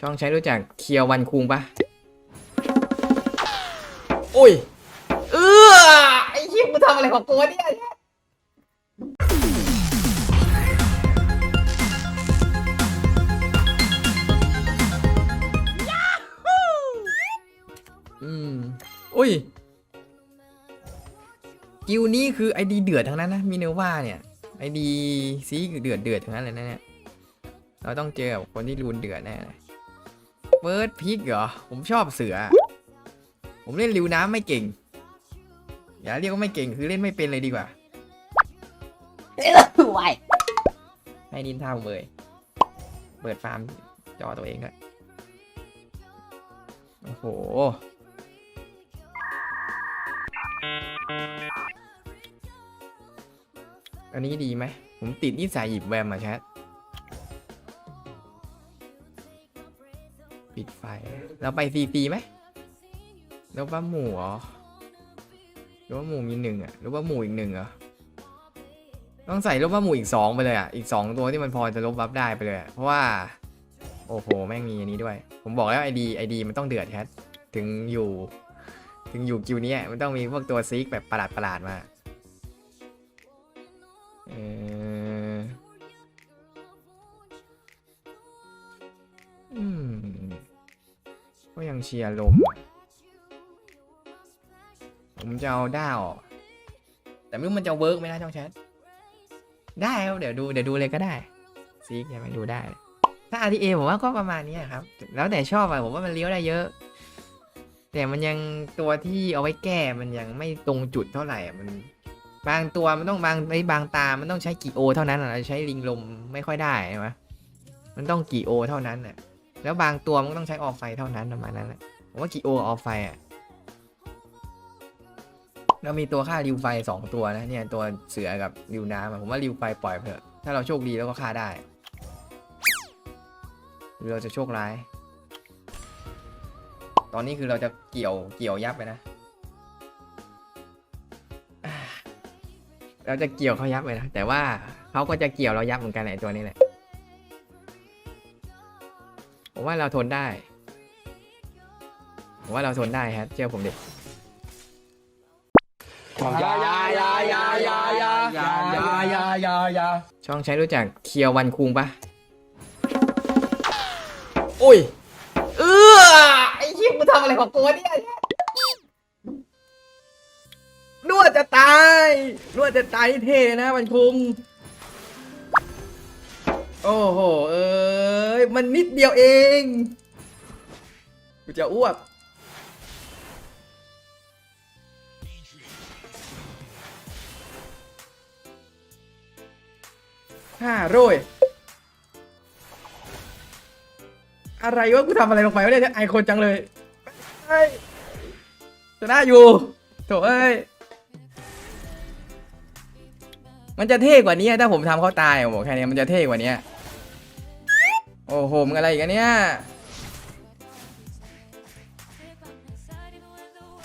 ช่องใช้รู้จักเคียววันคุงปะโอ้ย เออไอ้เหี้ยกูทำอะไรของกูวะเนี่ยอืมอุ้ย กิวนี้คือไอดีเดือดทั้งนั้นนะมิเนว่าเนี่ย ไอดีซีเดือดเดือดทั้งนั้นเลยนะเนี่ย เราต้องเจอกับคนที่รูนเดือดแน่เลย เฟิร์สพิกเหรอ ผมชอบเสือ ผมเล่นริวน้ำไม่เก่ง อย่าเรียกว่าไม่เก่งคือเล่นไม่เป็นเลยดีกว่าไหวให้ดินท่าผมเลย เปิดฟาร์มจอตัวเองด้วยโอ้โห อันนี้ดีไหม ผมติดนิสัยหยิบแวมมาแชท เราไปซีซีไหมหรือว่าหมู่เหรอหรือว่าหมู่มีหนึ่งอะหรือว่าหมู่อีกหนึ่งเหรอต้องใส่ลบว่าหมู่อีกสองไปเลยอะอีกสองตัวที่มันพอจะลบบัฟได้ไปเลยเพราะว่า โอ้โหแม่งมีอันนี้ด้วย ผมบอกแล้วไอดีไอดีมันต้องเดือดแคทถึงอยู่ ถึงอยู่กิวนี้มันต้องมีพวกตัวซิกแบบประหลาดประหลาดมาเออ เชียร์ลม ผมจะเอาด้าวอก แต่ไม่รู้มันจะเวิร์กไหมนะช่องแชท ได้ครับเดี๋ยวดูเดี๋ยวดูเลยก็ได้ซีกยังไม่ดูได้ ถ้า RTA ผมว่าก็ประมาณนี้ครับ แล้วแต่ชอบอะผมว่ามันเลี้ยวได้เยอะ แต่มันยังตัวที่เอาไว้แก้มันยังไม่ตรงจุดเท่าไหร่อะมันบางตัวมันต้องบางไอ้บางตา มันต้องใช้กี่โอ เท่านั้นอะเราใช้ลิงลมไม่ค่อยได้ใช่ไหมมันต้องกี่โอ เท่านั้นน่ะ แล้วบางตัวมันก็ต้องใช้ออฟไฟเท่านั้นประมาณนั้นแหละผมว่ากี่โอออฟไฟอะเรามีตัวฆ่าริวไฟสองตัวนะเนี่ยตัวเสือกับริวน้ำผมว่าริวไฟปล่อยเถอะถ้าเราโชคดีแล้วก็ฆ่าได้หรือเราจะโชคร้าย ตอนนี้คือเราจะเกี่ยวเกี่ยวยับไปนะ เราจะเกี่ยวเขายับไปนะแต่ว่าเขาก็จะเกี่ยวเรายับเหมือนกันแหละไอตัวนี้แหละ ผมว่าเราทนได้ ผมว่าเราทนได้ครับเชื่อผมดิยายายายายายายายายายายาช่องใช้รู้จักเคียววันคุงปะโอ้ย เออไอ้เหี้ยกูทำอะไรของกูวะเนี่ยนวดจะตายนวดจะตายเท่นะวันคุง โอ้โห เอ้ย มันนิดเดียวเอง กูจะอ้วก ห้าโรย อะไรวะ กูทำอะไรลงไปวะเนี่ยไอคนจังเลยเฮ้ยชนะอยู่โถเอ้ย มันจะเท่กว่านี้ถ้าผมทำเขาตายผมบอกแค่นี้มันจะเท่กว่านี้ โอ้โหมึงอะไรอีกันเนี่ย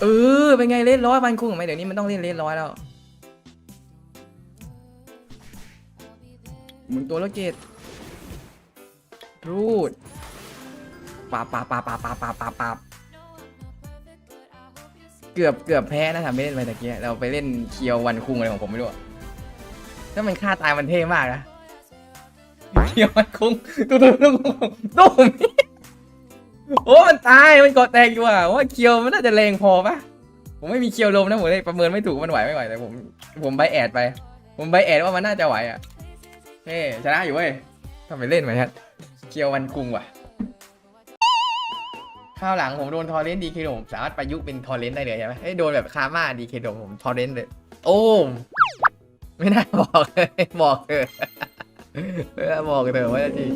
เออ เป็นไงเล่นร้อยมันคุ้งไหมเดี๋ยวนี้มันต้องเล่นเล่นร้อยแล้วหมุนตัวแล้วเกตรูดปาปาปาปาปาปาปาปาเกือบเกือบแพ้นะทำไม่เล่นไปตะเกียเราไปเล่นเคียววันคุ้งอะไรของผมไม่รู้ถ้ามันฆ่าตายมันเท่มากนะ ยววันคุงตุ้มตุ้มตุ้มตุ้มโอ้มันตายมันเกาะแตกอยู่อะว่าเคียวมันน่าจะแรงพอปะผมไม่มีเคียวลมนะผมเลยประเมินไม่ถูกมันไหวไม่ไหวแต่ผม ผมใบแอดไป ผมใบแอดว่ามันน่าจะไหวอะเฮ้ชนะอยู่เว้ยทำไปเล่นไหมฮะเคียววันกุงว่ะข้าวหลังผมโดนทอร์เรนต์ดีเคโดมสามารถประยุกต์เป็นทอร์เรนต์ได้เลยใช่ไหมเอ้ยโดนแบบคาม่าดีเคโดผมทอร์เรนต์เลย โอ้มไม่น่าบอกเลยบอกเถอะไม่น่า บอกเถอะว่าจะจริง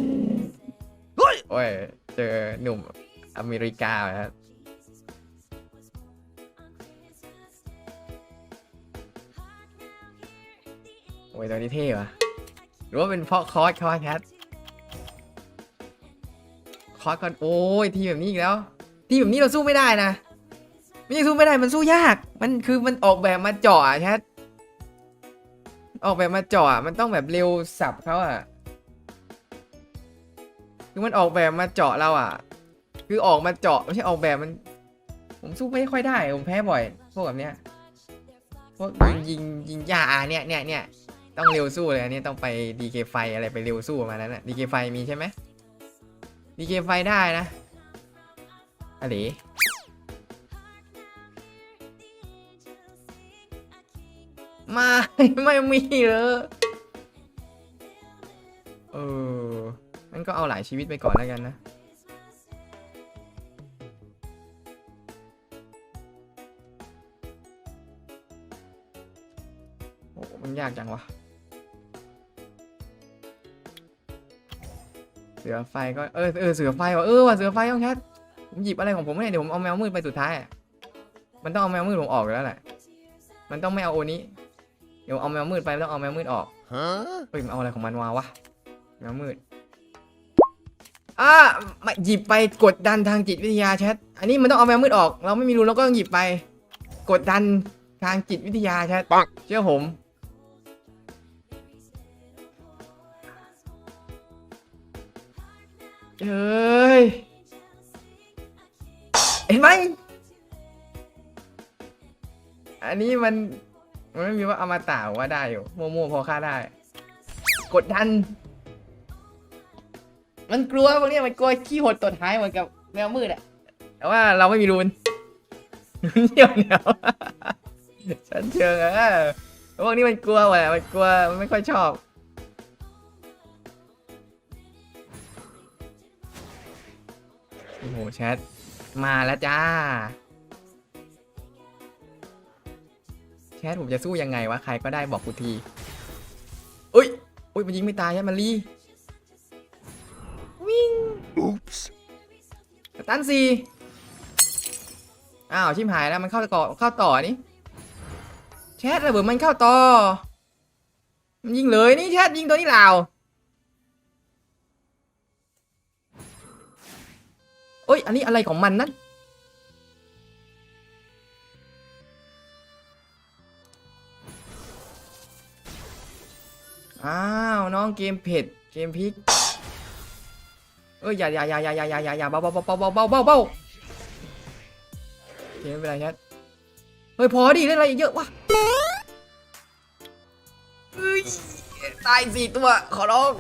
โอ้ย เจอหนุ่มอเมริกาครับโอ้ยตัวนี้เท่ว่ะหรือว่าเป็นเพราะคอร์สคอร์สแคทคอร์สก่อนโอ้ย ทีมแบบนี้อีกแล้ว ทีมแบบนี้เราสู้ไม่ได้นะ ไม่ใช่สู้ไม่ได้ มันสู้ยาก มันคือมันออกแบบมาเจาะอะแคท ออกแบบมาเจาะมันต้องแบบเร็วสับเขาอะคือมันออกแบบมาเจาะเราอะ คือออกมาเจาะไม่ใช่ออกแบบมัน ผมสู้ไม่ค่อยได้ ผมแพ้บ่อย พวกแบบเนี้ยพวกยิงยิงยิงยาเนี่ยเนี่ยเนี่ยต้องเร็วสู้เลยอันนี้ต้องไปดีเคไฟอะไรไปเร็วสู้ประมาณนั้นอะดีเคไฟมีใช่ไหมดีเคไฟได้นะอะไร ไม่ไม่มีเลยเออมันก็เอาหลายชีวิตไปก่อนแล้วกันนะโอ้มันยากจังวะเสือไฟก็เออเออเสือไฟว่ะเออว่ะเสือไฟต้องแคทผมหยิบอะไรของผมไม่ได้เดี๋ยวผมเอาแมวมืดไปสุดท้ายอะมันต้องเอาแมวมืดผมออกอยู่แล้วแหละมันต้องไม่เอาโอนี้ เดี๋ยวเอาแมวมืดไปต้องเอาแมวมืดออกเฮ้ยมันเอาอะไรของมันวะวะแมวมืดอ่ามาหยิบไปกดดันทางจิตวิทยาแชทอันนี้มันต้องเอาแมวมืดออก เราไม่มีรูเราก็ต้องหยิบไป กดดันทางจิตวิทยาแชทปังเชื่อผมเฮ้ยเห็นไหมอันนี้มัน มันไม่มีว่าเอามาต่าว่าได้อยู่มั่วๆพอค่าได้ กดดัน มันกลัวพวกนี้มันกลัวขี้หดตดท้ายเหมือนกับแมวมืดอะแต่ว่าเราไม่มีรูนเดี๋ยวเดี๋ยวฉันเชิงออพวกนี้มันกลัวว่ะมันกลัวมันไม่ค่อยชอบโอ้โหแชทมาแล้วจ้า แชทผมจะสู้ยังไงวะ ใครก็ได้บอกกูทีอุ้ยอุ้ยมันยิงไม่ตายใช่มันรีวิ่ง Oops. สตันซีอ้าวชิมหายแล้วมันเข้าต่อเข้าต่อนี่แชทระเบิดมันเข้าต่อ มันยิงเลยนี่แชทยิงตัวนี้ลาวโอ้ยอันนี้อะไรของมันนั่น อ้าวน้องเกมเผ็ดเกมพริกเอ้ยอย่าอย่าอย่าอย่าอย่าอย่าอย่าอย่าเบาเบาเบาเบาเบาเบาเบาเบาโอเคไม่เป็นไรชัดเฮ้ยพอดิเล่นอะไรเยอะวะตายสี่ตัวขอร้อง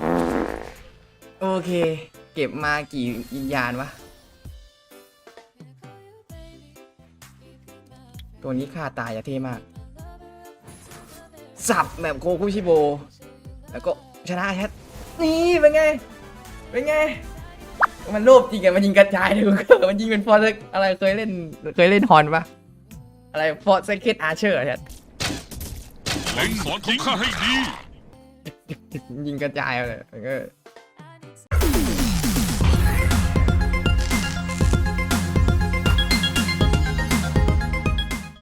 โอเค เก็บมากี่วิญญาณวะตัวนี้ฆ่าตายอะเท่มาก สับแบบโคคุชิโบ แล้วก็ชนะแชทนี่เป็นไง เป็นไง มันโลภจริงอะมันยิงกระจายเลยมันยิงเป็นฟอร์สอะไรเคยเล่นเคยเล่นฮอนปะอะไรฟอร์สเกตอาร์เชอร์ใช่เล็งสอนของข้าให้ดี ยิงกระจายเลยเออ